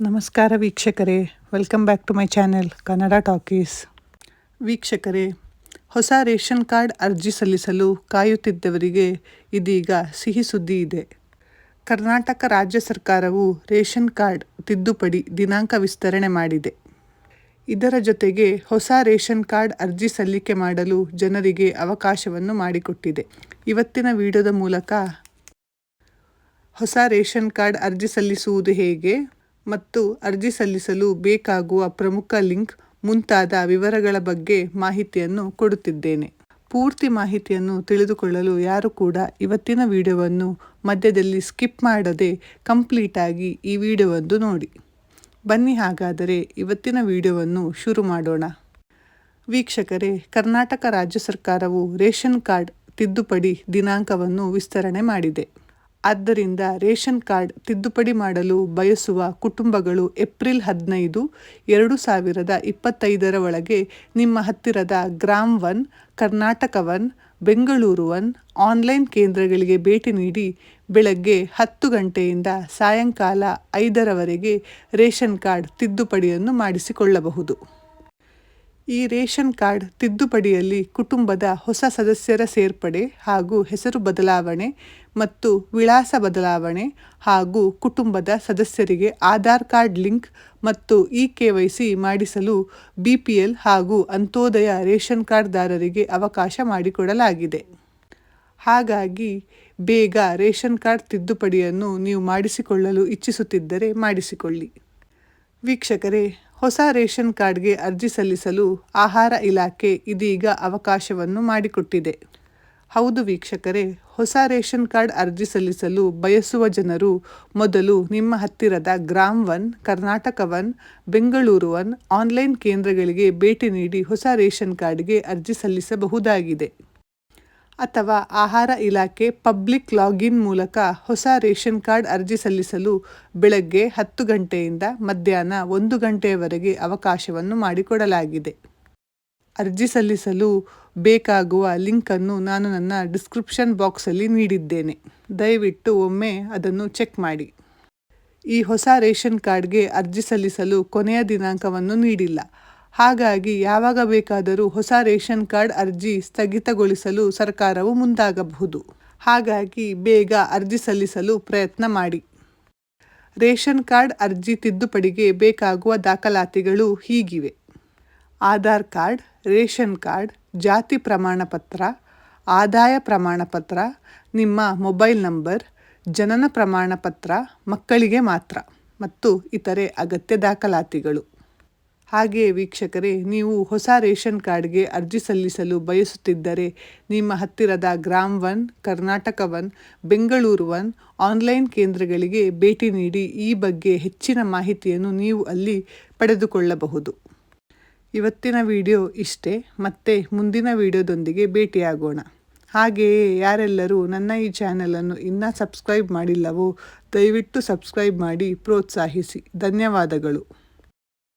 ನಮಸ್ಕಾರ ವೀಕ್ಷಕರೇ welcome back to my channel Kannada talkies ವೀಕ್ಷಕರೇ, ಹೊಸ ರೇಷನ್ ಕಾರ್ಡ್ ಅರ್ಜಿ ಸಲ್ಲಿಸಲು ಕಾಯುತ್ತಿದ್ದವರಿಗೆ ಇದೀಗ ಸಿಹಿ ಸುದ್ದಿ ಇದೆ. ಕರ್ನಾಟಕ ರಾಜ್ಯ ಸರ್ಕಾರವು ರೇಷನ್ ಕಾರ್ಡ್ ತಿದ್ದುಪಡಿ ದಿನಾಂಕ ವಿಸ್ತರಣೆ ಮಾಡಿದೆ. ಇದರ ಜೊತೆಗೆ ಹೊಸ ರೇಷನ್ ಕಾರ್ಡ್ ಅರ್ಜಿ ಸಲ್ಲಿಕೆ ಮಾಡಲು ಜನರಿಗೆ ಅವಕಾಶವನ್ನು ಮಾಡಿಕೊಟ್ಟಿದೆ. ಇವತ್ತಿನ ವಿಡಿಯೋದ ಮೂಲಕ ಹೊಸ ರೇಷನ್ ಕಾರ್ಡ್ ಅರ್ಜಿ ಸಲ್ಲಿಸುವುದು ಹೇಗೆ? ಮತ್ತು ಅರ್ಜಿ ಸಲ್ಲಿಸಲು ಬೇಕಾಗುವ ಪ್ರಮುಖ ಲಿಂಕ್ ಮುಂತಾದ ವಿವರಗಳ ಬಗ್ಗೆ ಮಾಹಿತಿಯನ್ನು ಕೊಡುತ್ತಿದ್ದೇನೆ. ಪೂರ್ತಿ ಮಾಹಿತಿಯನ್ನು ತಿಳಿದುಕೊಳ್ಳಲು ಯಾರು ಕೂಡ ಇವತ್ತಿನ ವಿಡಿಯೋವನ್ನು ಮಧ್ಯದಲ್ಲಿ ಸ್ಕಿಪ್ ಮಾಡದೆ ಕಂಪ್ಲೀಟಾಗಿ ಈ ವಿಡಿಯೋವನ್ನು ನೋಡಿ. ಬನ್ನಿ ಹಾಗಾದರೆ ಇವತ್ತಿನ ವಿಡಿಯೋವನ್ನು ಶುರು ಮಾಡೋಣ. ವೀಕ್ಷಕರೇ, ಕರ್ನಾಟಕ ರಾಜ್ಯ ಸರ್ಕಾರವು ರೇಷನ್ ಕಾರ್ಡ್ ತಿದ್ದುಪಡಿ ದಿನಾಂಕವನ್ನು ವಿಸ್ತರಣೆ ಮಾಡಿದೆ. ಆದ್ದರಿಂದ ರೇಷನ್ ಕಾರ್ಡ್ ತಿದ್ದುಪಡಿ ಮಾಡಲು ಬಯಸುವ ಕುಟುಂಬಗಳು ಏಪ್ರಿಲ್ ಹದಿನೈದು, ಎರಡು ಸಾವಿರದ ಇಪ್ಪತ್ತೈದರ ಒಳಗೆ ನಿಮ್ಮ ಹತ್ತಿರದ Gram one, Karnataka one, Bengaluru one online ಕೇಂದ್ರಗಳಿಗೆ ಭೇಟಿ ನೀಡಿ ಬೆಳಗ್ಗೆ ಹತ್ತು ಗಂಟೆಯಿಂದ ಸಾಯಂಕಾಲ ಐದರವರೆಗೆ ರೇಷನ್ ಕಾರ್ಡ್ ತಿದ್ದುಪಡಿಯನ್ನು ಮಾಡಿಸಿಕೊಳ್ಳಬಹುದು. ಈ ರೇಷನ್ ಕಾರ್ಡ್ ತಿದ್ದುಪಡಿಯಲ್ಲಿ ಕುಟುಂಬದ ಹೊಸ ಸದಸ್ಯರ ಸೇರ್ಪಡೆ ಹಾಗೂ ಹೆಸರು ಬದಲಾವಣೆ ಮತ್ತು ವಿಳಾಸ ಬದಲಾವಣೆ ಹಾಗೂ ಕುಟುಂಬದ ಸದಸ್ಯರಿಗೆ ಆಧಾರ್ ಕಾರ್ಡ್ ಲಿಂಕ್ ಮತ್ತು ಇ ಕೆ ವೈ ಸಿ ಮಾಡಿಸಲು ಬಿ ಪಿ ಎಲ್ ಹಾಗೂ ಅಂತ್ಯೋದಯ ರೇಷನ್ ಕಾರ್ಡ್ದಾರರಿಗೆ ಅವಕಾಶ ಮಾಡಿಕೊಡಲಾಗಿದೆ. ಹಾಗಾಗಿ ಬೇಗ ರೇಷನ್ ಕಾರ್ಡ್ ತಿದ್ದುಪಡಿಯನ್ನು ನೀವು ಮಾಡಿಸಿಕೊಳ್ಳಲು ಇಚ್ಛಿಸುತ್ತಿದ್ದರೆ ಮಾಡಿಸಿಕೊಳ್ಳಿ. ವೀಕ್ಷಕರೇ, ಹೊಸ ರೇಷನ್ ಕಾರ್ಡ್ಗೆ ಅರ್ಜಿ ಸಲ್ಲಿಸಲು ಆಹಾರ ಇಲಾಖೆ ಇದೀಗ ಅವಕಾಶವನ್ನು ಮಾಡಿಕೊಟ್ಟಿದೆ. ಹೌದು ವೀಕ್ಷಕರೇ, ಹೊಸ ರೇಷನ್ ಕಾರ್ಡ್ ಅರ್ಜಿ ಸಲ್ಲಿಸಲು ಬಯಸುವ ಜನರು ಮೊದಲು ನಿಮ್ಮ ಹತ್ತಿರದ Gram one, Karnataka one, Bengaluru one online ಕೇಂದ್ರಗಳಿಗೆ ಭೇಟಿ ನೀಡಿ ಹೊಸ ರೇಷನ್ ಕಾರ್ಡ್ಗೆ ಅರ್ಜಿ ಸಲ್ಲಿಸಬಹುದಾಗಿದೆ. ಅಥವಾ ಆಹಾರ ಇಲಾಖೆ ಪಬ್ಲಿಕ್ ಲಾಗಿನ್ ಮೂಲಕ ಹೊಸ ರೇಷನ್ ಕಾರ್ಡ್ ಅರ್ಜಿ ಸಲ್ಲಿಸಲು ಬೆಳಗ್ಗೆ ಹತ್ತು ಗಂಟೆಯಿಂದ ಮಧ್ಯಾಹ್ನ ಒಂದು ಗಂಟೆಯವರೆಗೆ ಅವಕಾಶವನ್ನು ಮಾಡಿಕೊಡಲಾಗಿದೆ. ಅರ್ಜಿ ಸಲ್ಲಿಸಲು ಬೇಕಾಗುವ ಲಿಂಕನ್ನು ನಾನು ನನ್ನ ಡಿಸ್ಕ್ರಿಪ್ಷನ್ ಬಾಕ್ಸಲ್ಲಿ ನೀಡಿದ್ದೇನೆ. ದಯವಿಟ್ಟು ಒಮ್ಮೆ ಅದನ್ನು ಚೆಕ್ ಮಾಡಿ. ಈ ಹೊಸ ರೇಷನ್ ಕಾರ್ಡ್ಗೆ ಅರ್ಜಿ ಸಲ್ಲಿಸಲು ಕೊನೆಯ ದಿನಾಂಕವನ್ನು ನೀಡಿಲ್ಲ. ಹಾಗಾಗಿ ಯಾವಾಗ ಬೇಕಾದರೂ ಹೊಸ ರೇಷನ್ ಕಾರ್ಡ್ ಅರ್ಜಿ ಸ್ಥಗಿತಗೊಳಿಸಲು ಸರ್ಕಾರವು ಮುಂದಾಗಬಹುದು. ಹಾಗಾಗಿ ಬೇಗ ಅರ್ಜಿ ಸಲ್ಲಿಸಲು ಪ್ರಯತ್ನ ಮಾಡಿ. ರೇಷನ್ ಕಾರ್ಡ್ ಅರ್ಜಿ ತಿದ್ದುಪಡಿಗೆ ಬೇಕಾಗುವ ದಾಖಲಾತಿಗಳು ಹೀಗಿವೆ. ಆಧಾರ್ ಕಾರ್ಡ್, ರೇಷನ್ ಕಾರ್ಡ್, ಜಾತಿ ಪ್ರಮಾಣ ಪತ್ರ ಆದಾಯ ಪ್ರಮಾಣ ಪತ್ರ ನಿಮ್ಮ ಮೊಬೈಲ್ ನಂಬರ್, ಜನನ ಪ್ರಮಾಣ ಪತ್ರ ಮಕ್ಕಳಿಗೆ ಮಾತ್ರ ಮತ್ತು ಇತರೆ ಅಗತ್ಯ ದಾಖಲಾತಿಗಳು. ಹಾಗೆಯೇ ವೀಕ್ಷಕರೇ, ನೀವು ಹೊಸ ರೇಷನ್ ಕಾರ್ಡ್ಗೆ ಅರ್ಜಿ ಸಲ್ಲಿಸಲು ಬಯಸುತ್ತಿದ್ದರೆ ನಿಮ್ಮ ಹತ್ತಿರದ Gram one, Karnataka one, Bengaluru one online ಕೇಂದ್ರಗಳಿಗೆ ಭೇಟಿ ನೀಡಿ ಈ ಬಗ್ಗೆ ಹೆಚ್ಚಿನ ಮಾಹಿತಿಯನ್ನು ನೀವು ಅಲ್ಲಿ ಪಡೆದುಕೊಳ್ಳಬಹುದು. ಇವತ್ತಿನ ವಿಡಿಯೋ ಇಷ್ಟೇ, ಮತ್ತೆ ಮುಂದಿನ ವಿಡಿಯೋದೊಂದಿಗೆ ಭೇಟಿಯಾಗೋಣ. ಹಾಗೆಯೇ ಯಾರೆಲ್ಲರೂ ನನ್ನ ಈ ಚಾನಲನ್ನು ಇನ್ನೂ ಸಬ್ಸ್ಕ್ರೈಬ್ ಮಾಡಿಲ್ಲವೋ, ದಯವಿಟ್ಟು ಸಬ್ಸ್ಕ್ರೈಬ್ ಮಾಡಿ ಪ್ರೋತ್ಸಾಹಿಸಿ. ಧನ್ಯವಾದಗಳು.